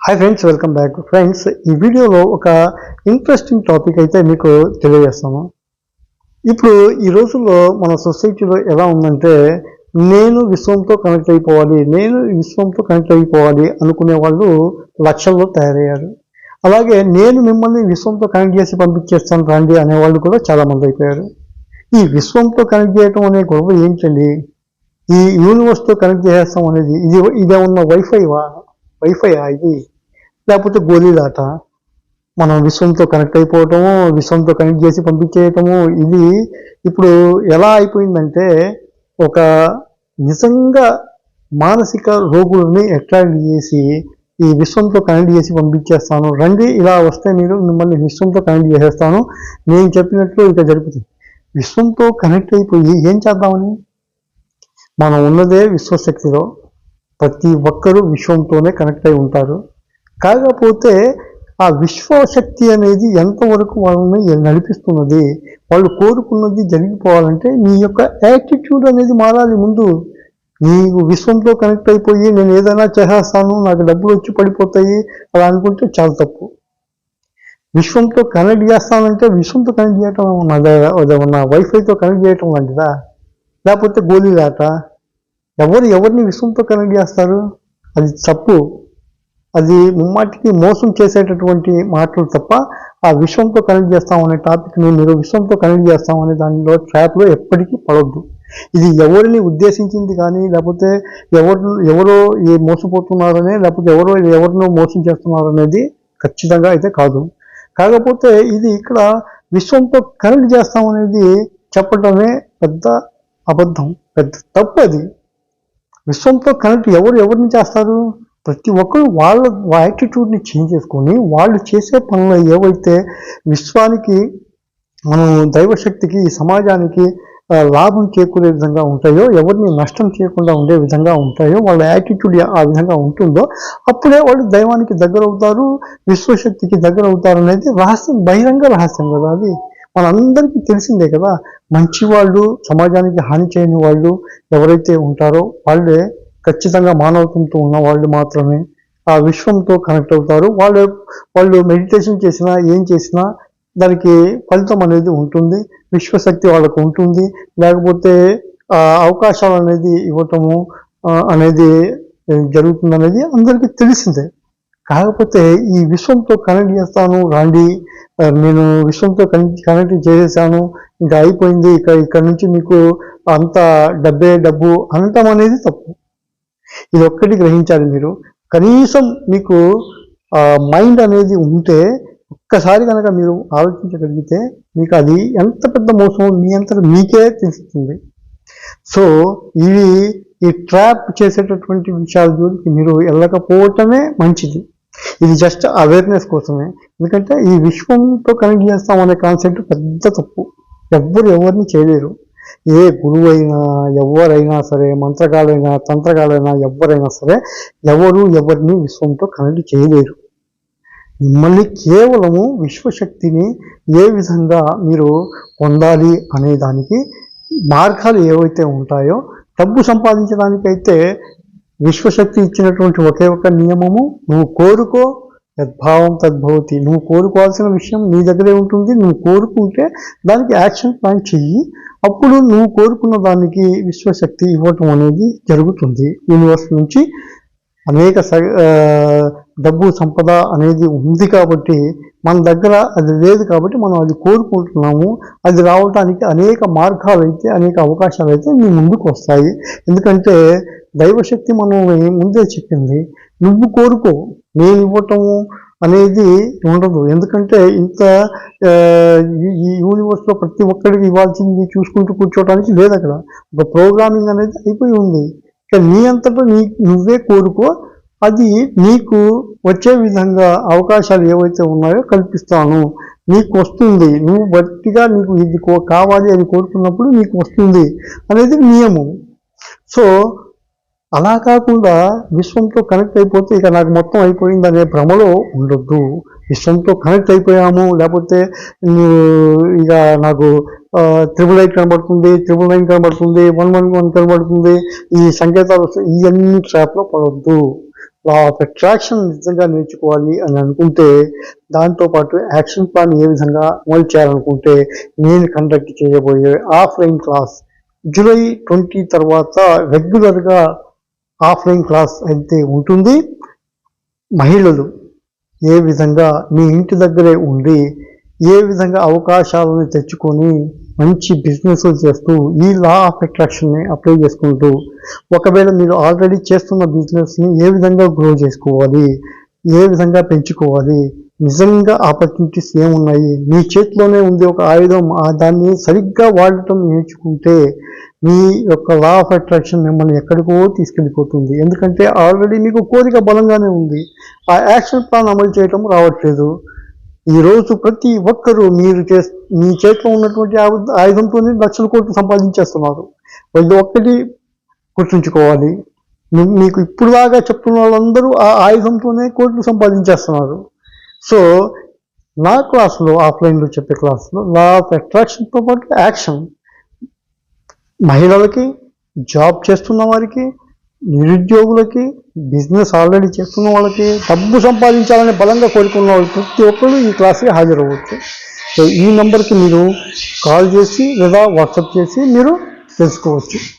Hi friends welcome back friends ఈ వీడియోలో ఒక ఇంట్రెస్టింగ్ టాపిక్ అయితే మీకు తెలియజేస్తాము ఇప్పుడు ఈ రోజుల్లో మన సొసైటీలో ఎలా ఉందంటే నేను విశ్వంతో కనెక్ట్ అయిపోవాలి నేను విశ్వంతో కనెక్ట్ అయిపోవాలి అనుకునే వాళ్ళు లక్షల్లో తయారయ్యారు. అలాగే నేను మిమ్మల్ని విశ్వంతో కనెక్ట్ చేసి పంపించేస్తాను రండి అనేవాళ్ళు కూడా చాలా మంది అయిపోయారు. ఈ విశ్వంతో కనెక్ట్ చేయటం అనే గొడవ ఏంటండి? ఈ యూనివర్స్తో కనెక్ట్ చేసేస్తాం అనేది ఇది ఇదే ఉన్న వైఫై వైఫైవా వైఫై ఆగి లేకపోతే గోళీలాట మనం విశ్వంతో కనెక్ట్ అయిపోవటము విశ్వంతో కనెక్ట్ చేసి పంపించేయటము ఇది ఇప్పుడు ఎలా అయిపోయిందంటే ఒక నిజంగా మానసిక రోగులని అట్రాక్ట్ చేసి ఈ విశ్వంతో కనెక్ట్ చేసి పంపించేస్తాను. రండి ఇలా వస్తే మీరు మిమ్మల్ని విశ్వంతో కనెక్ట్ చేసేస్తాను. నేను చెప్పినట్లు ఇక జరుగుతుంది. విశ్వంతో కనెక్ట్ అయిపోయి ఏం చేద్దామని? మనం ఉన్నదే విశ్వశక్తిలో. ప్రతి ఒక్కరూ విశ్వంతోనే కనెక్ట్ అయి ఉంటారు. కాకపోతే ఆ విశ్వశక్తి అనేది ఎంతవరకు వాళ్ళని నడిపిస్తున్నది వాళ్ళు కోరుకున్నది జరిగిపోవాలంటే నీ యొక్క యాటిట్యూడ్ అనేది మారాలి ముందు. నీవు విశ్వంతో కనెక్ట్ అయిపోయి నేను ఏదైనా చేసేస్తాను నాకు డబ్బులు వచ్చి పడిపోతాయి అలా అనుకుంటే చాలా తప్పు. విశ్వంతో కనెక్ట్ చేస్తానంటే విశ్వంతో కనెక్ట్ చేయటం అదేమన్నా వైఫైతో కనెక్ట్ చేయటం లాంటిదా? లేకపోతే గోళీలాట? ఎవరు ఎవరిని విశ్వంతో కనెక్ట్ చేస్తారు? అది తప్పు. అది ముమ్మాటికి మోసం చేసేటటువంటి మాటలు తప్ప ఆ విశ్వంతో కనెక్ట్ చేస్తామనే టాపిక్ని మీరు విశ్వంతో కనెక్ట్ చేస్తామనే దానిలో ట్రాప్లో ఎప్పటికీ పడవద్దు ఇది ఎవరిని ఉద్దేశించింది కానీ లేకపోతే ఎవరు ఎవరో ఏ మోసపోతున్నారనే లేకపోతే ఎవరో ఎవరినో మోసం చేస్తున్నారు అనేది ఖచ్చితంగా అయితే కాదు. కాకపోతే ఇది ఇక్కడ విశ్వంతో కనెక్ట్ చేస్తామనేది చెప్పడమే పెద్ద అబద్ధం పెద్ద తప్పు అది. విశ్వంతో కనెక్ట్ ఎవరు ఎవరిని చేస్తారు? ప్రతి ఒక్కరు వాళ్ళ యాటిట్యూడ్ని చేంజ్ చేసుకొని వాళ్ళు చేసే పనులు ఏవైతే విశ్వానికి మనం దైవశక్తికి ఈ సమాజానికి లాభం చేకూరే విధంగా ఉంటాయో ఎవరిని నష్టం చేయకుండా ఉండే విధంగా ఉంటాయో వాళ్ళ యాటిట్యూడ్ ఆ విధంగా ఉంటుందో అప్పుడే వాళ్ళు దైవానికి దగ్గర అవుతారు విశ్వశక్తికి దగ్గర అవుతారు అనేది రహస్యం బహిరంగ రహస్యం కదా అది. మనందరికీ తెలిసిందే కదా మంచి వాళ్ళు సమాజానికి హాని చేయని వాళ్ళు ఎవరైతే ఉంటారో వాళ్ళే ఖచ్చితంగా మానవత్వంతో ఉన్న వాళ్ళు మాత్రమే ఆ విశ్వంతో కనెక్ట్ అవుతారు. వాళ్ళు వాళ్ళు మెడిటేషన్ చేసినా ఏం చేసినా దానికి ఫలితం అనేది ఉంటుంది. విశ్వశక్తి వాళ్ళకు ఉంటుంది. లేకపోతే అవకాశాలు అనేది ఇవ్వటము అనేది జరుగుతుంది అనేది అందరికీ తెలిసిందే. కాకపోతే ఈ విశ్వంతో కనెక్ట్ చేస్తాను రాండి నేను విశ్వంతో కనెక్ట్ కనెక్ట్ చేసేసాను. ఇంకా అయిపోయింది. ఇక ఇక్కడ నుంచి మీకు అంత డబ్బే డబ్బు అనటం అనేది తప్పు. ఇది ఒక్కటి గ్రహించాలి మీరు. కనీసం మీకు మైండ్ అనేది ఉంటే ఒక్కసారి కనుక మీరు ఆలోచించగలిగితే మీకు అది ఎంత పెద్ద మోసం మీ అంత మీకే తెలుస్తుంది. సో ఇవి ఈ ట్రాప్ చేసేటటువంటి విషయాల జోలికి మీరు వెళ్ళకపోవటమే మంచిది. ఇది జస్ట్ అవేర్నెస్ కోసమే. ఎందుకంటే ఈ విశ్వంతో కనెక్ట్ చేస్తాం అనే కాన్సెప్ట్ పెద్ద తప్పు. ఎవ్వరు ఎవరిని చేయలేరు. ఏ గురువు అయినా ఎవరైనా సరే మంత్రగాలైనా తంత్రగాలైనా ఎవరైనా సరే ఎవరు ఎవరిని విశ్వంతో కనెక్ట్ చేయలేరు. మిమ్మల్ని కేవలము విశ్వశక్తిని ఏ విధంగా మీరు పొందాలి అనే దానికి మార్గాలు ఏవైతే ఉంటాయో డబ్బు సంపాదించడానికైతే విశ్వశక్తి ఇచ్చినటువంటి ఒకే ఒక నియమము నువ్వు కోరుకో యద్భావం తద్భవతి. నువ్వు కోరుకోవాల్సిన విషయం నీ దగ్గరే ఉంటుంది నువ్వు కోరుకుంటే దానికి యాక్షన్ ప్లాన్ చెయ్యి. అప్పుడు నువ్వు కోరుకున్న దానికి విశ్వశక్తి ఇవ్వటం అనేది జరుగుతుంది. యూనివర్స్ నుంచి అనేక స- డబ్బు సంపద అనేది ఉంది కాబట్టి మన దగ్గర అది లేదు కాబట్టి మనం అది కోరుకుంటున్నాము. అది రావడానికి అనేక మార్గాలు అయితే అనేక అవకాశాలు అయితే మీ ముందుకు వస్తాయి. ఎందుకంటే దైవశక్తి మనల్ని ముందే చెప్పింది. నువ్వు కోరుకో నేను ఇవ్వటము అనేది ఉండదు. ఎందుకంటే ఇంత ఈ- యూనివర్స్లో ప్రతి ఒక్కరికి ఇవ్వాల్సింది చూసుకుంటూ కూర్చోవడానికి లేదు అక్కడ. ఒక ప్రోగ్రామింగ్ అనేది అయిపోయి ఉంది. ఇక నీ అంతటా నీ నువ్వే కోరుకో అది నీకు వచ్చే విధంగా అవకాశాలు ఏవైతే ఉన్నాయో కల్పిస్తాను. నీకు వస్తుంది. నువ్వు బట్టిగా నీకు ఇది కో- కావాలి అని కోరుకున్నప్పుడు నీకు వస్తుంది అనేది నియమం. సో అలా కాకుండా విశ్వంతో కనెక్ట్ అయిపోతే ఇక నాకు మొత్తం అయిపోయింది అనే భ్రమలో ఉండొద్దు. విశ్వంతో కనెక్ట్ అయిపోయాము లేకపోతే ఇక నాకు త్రిబుల్ ఎయిట్ కనబడుతుంది త్రిబుల్ నైన్ కనబడుతుంది వన్ వన్ వన్ కనబడుతుంది ఈ సంకేతాలు వస్తాయి ఇవన్నీ ట్రాప్లో పడవద్దు లా ఆఫ్ అట్రాక్షన్ నిజంగా నేర్చుకోవాలి అని అనుకుంటే దాంతో పాటు యాక్షన్ ప్లాన్ ఏ విధంగా అమలు చేయాలనుకుంటే నేను కండక్ట్ చేయబోయే ఆఫ్లైన్ క్లాస్ జూలై ట్వంటీ తర్వాత రెగ్యులర్గా ఆఫ్లైన్ క్లాస్ అయితే ఉంటుంది. మహిళలు ఏ విధంగా మీ ఇంటి దగ్గరే ఉండి ఏ విధంగా అవకాశాలను తెచ్చుకొని మంచి బిజినెస్లు చేస్తూ ఈ లా ఆఫ్ అట్రాక్షన్ని అప్లై చేసుకుంటూ ఒకవేళ మీరు ఆల్రెడీ చేస్తున్న బిజినెస్ని ఏ విధంగా గ్రో చేసుకోవాలి ఏ విధంగా పెంచుకోవాలి నిజంగా ఆపర్చునిటీస్ ఏమున్నాయి? మీ చేతిలోనే ఉంది ఒక ఆయుధం. దాన్ని సరిగ్గా వాడటం నేర్చుకుంటే మీ యొక్క లా ఆఫ్ అట్రాక్షన్ మిమ్మల్ని ఎక్కడికో తీసుకెళ్ళిపోతుంది. ఎందుకంటే ఆల్రెడీ మీకు కోరిక బలంగానే ఉంది. ఆ యాక్షన్ ప్లాన్ అమలు చేయటం రావట్లేదు. ఈరోజు ప్రతి ఒక్కరూ మీరు చే మీ చేతిలో ఉన్నటువంటి ఆయు- ఆయుధంతోనే లక్షల కోట్లు సంపాదించేస్తున్నారు. వాళ్ళు ఒక్కటి గుర్తుంచుకోవాలి. మీకు ఇప్పుడులాగా చెప్తున్న వాళ్ళందరూ ఆ ఆయుధంతోనే కోట్లు సంపాదించేస్తున్నారు. సో నా క్లాస్లో ఆఫ్లైన్లో చెప్పే క్లాస్లో లా ఆఫ్ అట్రాక్షన్తో పాటు యాక్షన్. మహిళలకి జాబ్ చేస్తున్న వారికి నిరుద్యోగులకి బిజినెస్ ఆల్రెడీ చేస్తున్న వాళ్ళకి డబ్బు సంపాదించాలని బలంగా కోరుకున్న వాళ్ళు ప్రతి ఒక్కరు ఈ క్లాస్కి హాజరవ్వచ్చు. సో ఈ నెంబర్కి మీరు కాల్ చేసి లేదా వాట్సాప్ చేసి మీరు తెలుసుకోవచ్చు.